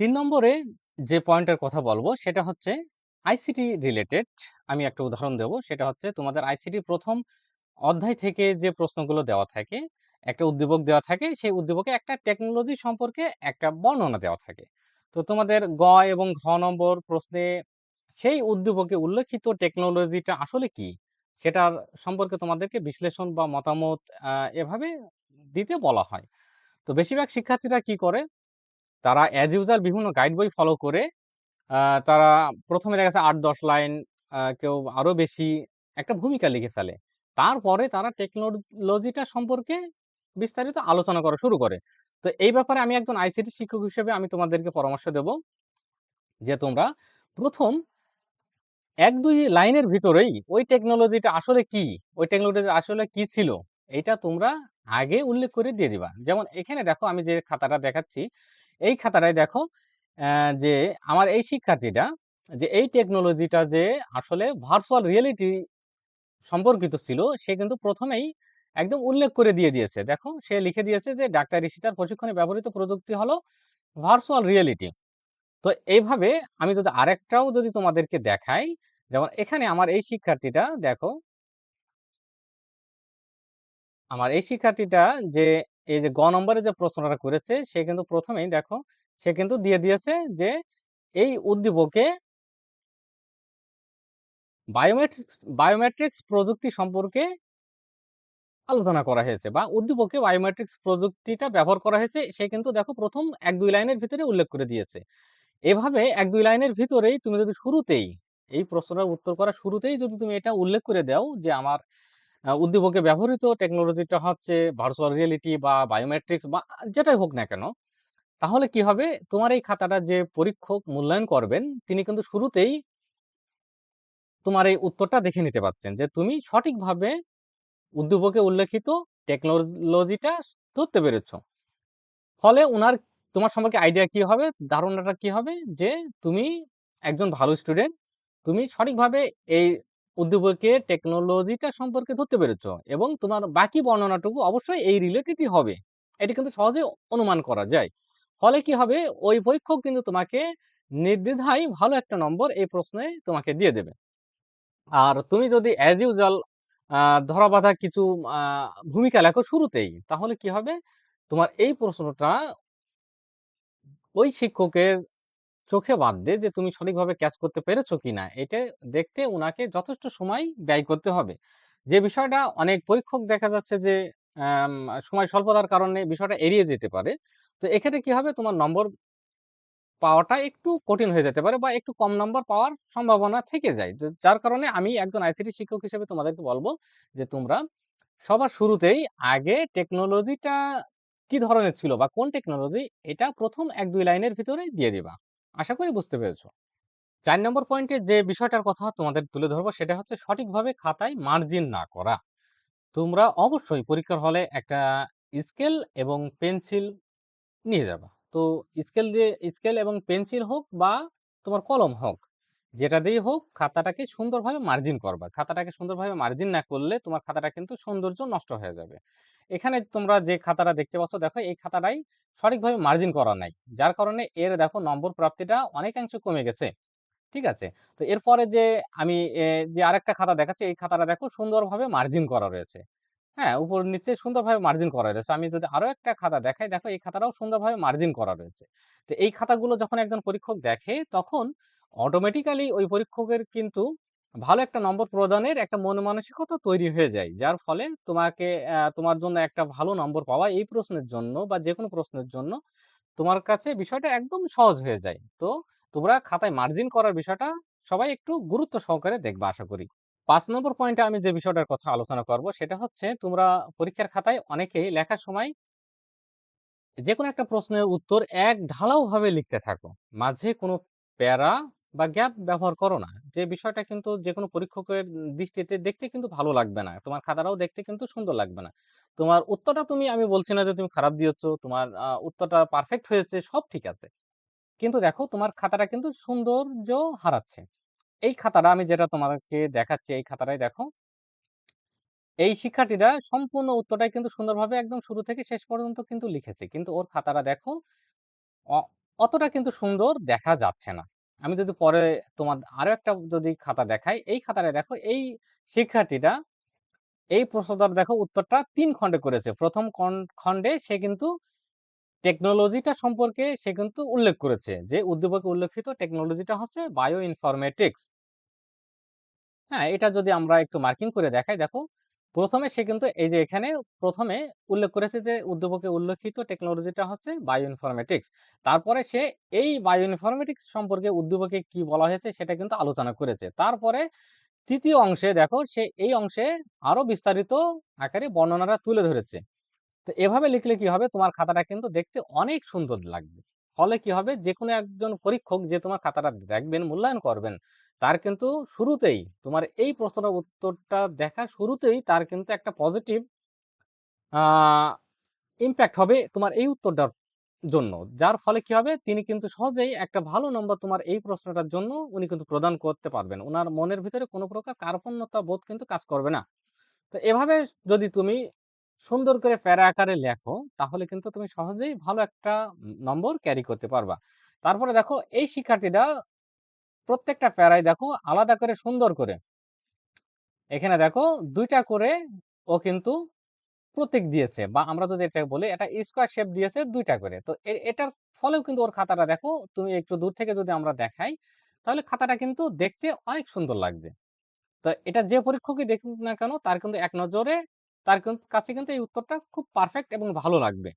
তিন নম্বরে যে পয়েন্টের কথা বলব, সেটা হচ্ছে আইসিটি রিলেটেড আমি একটা উদাহরণ দেব। সেটা হচ্ছে তোমাদের আইসিটি প্রথম অধ্যায় থেকে যে প্রশ্নগুলো দেওয়া থাকে, একটা উদ্দীপক দেওয়া থাকে, সেই উদ্দীপকে একটা টেকনোলজি সম্পর্কে একটা বর্ণনা দেওয়া থাকে। তো তোমাদের গ এবং ঘ নম্বর প্রশ্নে সেই উদ্দীপকে উল্লেখিত টেকনোলজিটা আসলে কি? সেটার সম্পর্কে তোমাদেরকে বিশ্লেষণ বা মতামত এভাবে দিতে বলা হয়। তো বেশিরভাগ শিক্ষার্থীরা কি করে? তারা অ্যাজ ইউজার বিভিন্ন গাইড বই ফলো করে তারা প্রথমে দেখা যাচ্ছে আট দশ লাইন কেউ আরও বেশি একটা ভূমিকা লিখে ফেলে। তারপরে তারা টেকনোলজিটা সম্পর্কে বিস্তারিত আলোচনা করা শুরু করে। তো এই ব্যাপারে আমি একজন আইসিটি শিক্ষক হিসেবে আমি তোমাদেরকে পরামর্শ দেব যে তোমরা প্রথম এক, দুই লাইনের ভিতরেই ওই টেকনোলজিটা আসলে কি? ওই টেকনোলজি আসলে কি ছিল? এটা তোমরা আগে উল্লেখ করে দিয়ে দিবা। যেমন এখানে দেখো আমি যে খাতাটা দেখাচ্ছি এই খাতাটায় দেখো যে আমার এই শিক্ষার্থীটা, যে এই টেকনোলজিটা যে আসলে ভার্চুয়াল রিয়েলিটি সম্পর্কিত ছিল, সে কিন্তু প্রথমেই একদম উল্লেখ করে দিয়ে দিয়েছে। দেখো, সে লিখে দিয়েছে যে, ডাক্তার রিসিটার প্রশিক্ষণে ব্যবহৃত প্রযুক্তি হলো ভার্চুয়াল রিয়েলিটি তো এইভাবে আমি যদি আরেকটাও যদি তোমাদেরকে দেখাই, যেমন এখানে আমার এই শিক্ষার্থীটা, দেখো, আমার এই শিক্ষার্থীটা যে এই যে গ নম্বরে যে প্রশ্নটা করেছে, সে কিন্তু প্রথমেই দেখো, সে কিন্তু দিয়ে দিয়েছে যে এই উদ্দীপকে বায়োমেট্রিক্স বায়োমেট্রিক্স প্রযুক্তি সম্পর্কে আলোচনা করা হয়েছে বা উদ্দীপকে বায়োমেট্রিক্স প্রযুক্তিটা ব্যবহার করা হয়েছে, সে কিন্তু দেখো প্রথম এক দুই লাইনের ভিতরে উল্লেখ করে দিয়েছে। এভাবে এক দুই লাইনের ভিতরেই তুমি যদি শুরুতেই, এই প্রশ্নটার উত্তর করা শুরুতেই যদি তুমি এটা উল্লেখ করে দাও যে আমার উদ্দীপকে ব্যবহৃত টেকনোলজিটা হচ্ছে ভার্চুয়াল রিয়েলিটি বা বায়োমেট্রিক্স বা যেটাই হোক না কেন, তাহলে কি হবে? তোমার এই খাতাটা যে পরীক্ষক মূল্যায়ন করবেন, তিনি কিন্তু শুরুতেই তোমার এই উত্তরটা দেখে নিতে পারছেন যে তুমি সঠিকভাবে উদ্দীপকে উল্লেখিত টেকনোলজিটা ধরতে পেরেছ। ফলে ওনার তোমার সম্পর্কে আইডিয়া কি হবে? ধারণাটা কি হবে? যে তুমি একজন ভালো স্টুডেন্ট তুমি সঠিকভাবে এই উদ্দীপকে টেকনোলজিটা সম্পর্কে ধরতে পেরেছ এবং তোমার বাকি বর্ণনাটুকু অবশ্যই এই রিলেটেডই হবে। এটি কিন্তু সহজে অনুমান করা যায়। ফলে কি হবে? ওই পরীক্ষক কিন্তু তোমাকে নির্দ্বিধায় ভালো একটা নম্বর এই প্রশ্নে তোমাকে দিয়ে দেবে। আর তুমি যদি অ্যাজ ইউজুয়াল ধরা বাঁধা কিছু ভূমিকা লেখো শুরুতেই, তাহলে কি হবে? তোমার এই প্রশ্নটা ওই শিক্ষকের চোখে বাঁধবে যে, তুমি সঠিকভাবে ক্যাচ করতে পেরেছ কিনা? এটা দেখতে ওনাকে যথেষ্ট সময় ব্যয় করতে হবে। যে বিষয়টা অনেক পরীক্ষক দেখা যাচ্ছে যে সময় স্বল্পতার কারণে বিষয়টা এড়িয়ে যেতে পারে। তো এক্ষেত্রে কি হবে? তোমার নম্বর পাওয়াটা একটু কঠিন হয়ে যেতে পারে বা একটু কম নম্বর পাওয়ার সম্ভাবনা থেকে যায়। যার কারণে আমি একজন আইসিটি শিক্ষক হিসেবে তোমাদেরকে বলব যে, তোমরা সবার শুরুতেই আগে টেকনোলজিটা কি ধরনের ছিল বা কোন টেকনোলজি এটা প্রথম এক দুই লাইনের ভিতরে দিয়ে দিবা? আশা করি বুঝতে পেরেছ। চার নম্বর পয়েন্টে যে বিষয়টার কথা তোমাদের তুলে ধরবো সেটা হচ্ছে সঠিকভাবে খাতায় মার্জিন না করা। তোমরা অবশ্যই পরীক্ষার হলে একটা স্কেল এবং পেন্সিল নিয়ে যাবা। তো স্কেল দিয়ে স্কেল এবং পেন্সিল হোক বা তোমার কলম হোক যেটা দিয়ে হোক, খাতাটাকে সুন্দরভাবে মার্জিন করবা। খাতাটাকে সুন্দরভাবে মার্জিন না করলে তোমার খাতাটা কিন্তু সৌন্দর্য নষ্ট হয়ে যাবে। এখানে তোমরা যে খাতাটা দেখতে পাচ্ছ, দেখো এই খাতাটাই সঠিকভাবে মার্জিন করা নাই। যার কারণে এর দেখো নম্বর প্রাপ্তিটা অনেকাংশে কমে গেছে। ঠিক আছে? তো এরপরে যে আমি যে আরেকটা খাতা দেখাচ্ছি, এই খাতাটা দেখো সুন্দরভাবে মার্জিন করা রয়েছে। হ্যাঁ উপর নিচে সুন্দরভাবে মার্জিন করা রয়েছে। আমি যদি আরও একটা খাতা দেখাই, দেখো এই খাতাটাও সুন্দরভাবে মার্জিন করা রয়েছে। তো এই খাতাগুলো যখন একজন পরীক্ষক দেখে, তখন অটোমেটিক্যালি ওই পরীক্ষকের কিন্তু ভালো একটা নম্বর প্রদানের একটা মন মানসিকতা তৈরি হয়ে যায়। যার ফলে তোমাকে তোমার জন্য একটা ভালো নম্বর পাওয়া এই প্রশ্নের জন্য বা যে কোনো প্রশ্নের জন্য তোমার কাছে বিষয়টা একদম সহজ হয়ে যায়। তো তোমরা খাতায় মার্জিন করার বিষয়টা সবাই একটু গুরুত্ব সহকারে দেখবা আশা করি। পাঁচ নম্বর পয়েন্টে আমি যে বিষয়টার কথা আলোচনা করব সেটা হচ্ছে তোমরা পরীক্ষার খাতায় অনেকেই লেখার সময় যে কোনো একটা প্রশ্নের উত্তর এক ঢালাও ভাবে লিখতে থাকো। মাঝে কোনো প্যারা বা গ্যাপ ব্যবহার করো না। যে বিষয়টা কিন্তু যে কোনো পরীক্ষকের দৃষ্টিতে দেখতে কিন্তু ভালো লাগবে না। তোমার খাতাটাও দেখতে কিন্তু সুন্দর লাগবে না। তোমার উত্তরটা তুমি, আমি বলছি না যে তুমি খারাপ দিয়েছ, তোমার উত্তরটা পারফেক্ট হয়েছে, সব ঠিক আছে। কিন্তু দেখো, তোমার খাতাটা কিন্তু সৌন্দর্য হারাচ্ছে। এই খাতাটা আমি যেটা তোমাকে দেখাচ্ছি, এই খাতাটাই দেখো। এই শিক্ষার্থীরা সম্পূর্ণ উত্তরটাই কিন্তু সুন্দরভাবে একদম শুরু থেকে শেষ পর্যন্ত কিন্তু লিখেছে। কিন্তু ওর খাতাটা দেখো, অ- অতটা কিন্তু সুন্দর দেখা যাচ্ছে না। আমি যদি পরে তোমার আরও একটা যদি খাতা দেখাই, এই খাতাটায় দেখো এই শিক্ষার্থীটা এই প্রশ্নটার দেখো উত্তরটা ৩ খণ্ডে করেছে। ১ম কন খণ্ডে সে কিন্তু টেকনোলজিটা সম্পর্কে সে কিন্তু উল্লেখ করেছে যে উদ্দীপকে উল্লেখিত টেকনোলজিটা হচ্ছে বায়ো ইনফরমেটিক্স। হ্যাঁ, এটা যদি আমরা একটু মার্কিং করে দেখাই দেখো, ১ম এ সে কিন্তু এই যে এখানে প্রথমে উল্লেখ করেছে যে উদ্দীপকে উল্লেখিত টেকনোলজিটা হচ্ছে বায়ো ইনফরমেটিক্স। তারপরে সে এই বায়ো ইনফরমেটিক্স সম্পর্কে উদ্দীপকে কি বলা হয়েছে সেটা কিন্তু আলোচনা করেছে। তারপরে তৃতীয় অংশে দেখো সে এই অংশে আরও বিস্তারিত আকারে বর্ণনাটা তুলে ধরেছে। তো এভাবে লিখলে কি হবে তোমার খাতাটা কিন্তু দেখতে অনেক সুন্দর লাগবে। ফলে কি হবে যে কোনো একজন পরীক্ষক যে তোমার খাতাটা দেখবেন, মূল্যায়ন করবেন, তার কিন্তু শুরুতেই তোমার এই প্রশ্নটার উত্তরটা দেখা শুরুতেই তার কিন্তু একটা পজিটিভ ইমপ্যাক্ট হবে তোমার এই উত্তরটার জন্য। যার ফলে কি হবে তিনি কিন্তু সহজেই একটা ভালো নম্বর তোমার এই প্রশ্নটার জন্য উনি কিন্তু প্রদান করতে পারবেন। ওনার মনের ভিতরে কোনো প্রকার কার্পণ্যতা বোধ কিন্তু কাজ করবে না। তো এভাবে যদি তুমি সুন্দর করে প্যারা আকারে লেখো, তাহলে কিন্তু তুমি সহজেই ভালো একটা নম্বর ক্যারি করতে পারবা। তারপরে দেখো এই শিক্ষার্থীটা প্রত্যেকটা প্যারায় দেখো আলাদা করে সুন্দর করে এখানে দেখো দুইটা করে ও কিন্তু প্রতীক দিয়েছে বা আমরা যদি এটা বলি এটা স্কোয়ার শেপ দিয়েছে দুইটা করে। তো এটার ফলেও কিন্তু ওর খাতাটা দেখো তুমি একটু দূর থেকে যদি আমরা দেখাই, তাহলে খাতাটা কিন্তু দেখতে অনেক সুন্দর লাগছে। তো এটা যে পরীক্ষকই দেখুক না কেন তার কিন্তু এক নজরে তার কাছে কিন্তু এই উত্তরটা খুব পারফেক্ট এবং ভালো লাগবে।